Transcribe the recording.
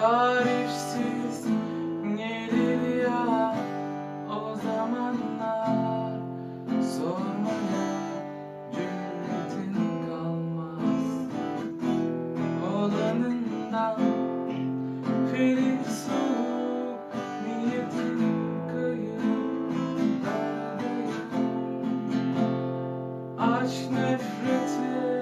tarifsiz gelir ya o zamanlar. Sormaya cüretin kalmaz. Olanından filin soğuk niyetin kayıp dağılıyor aşk nefretin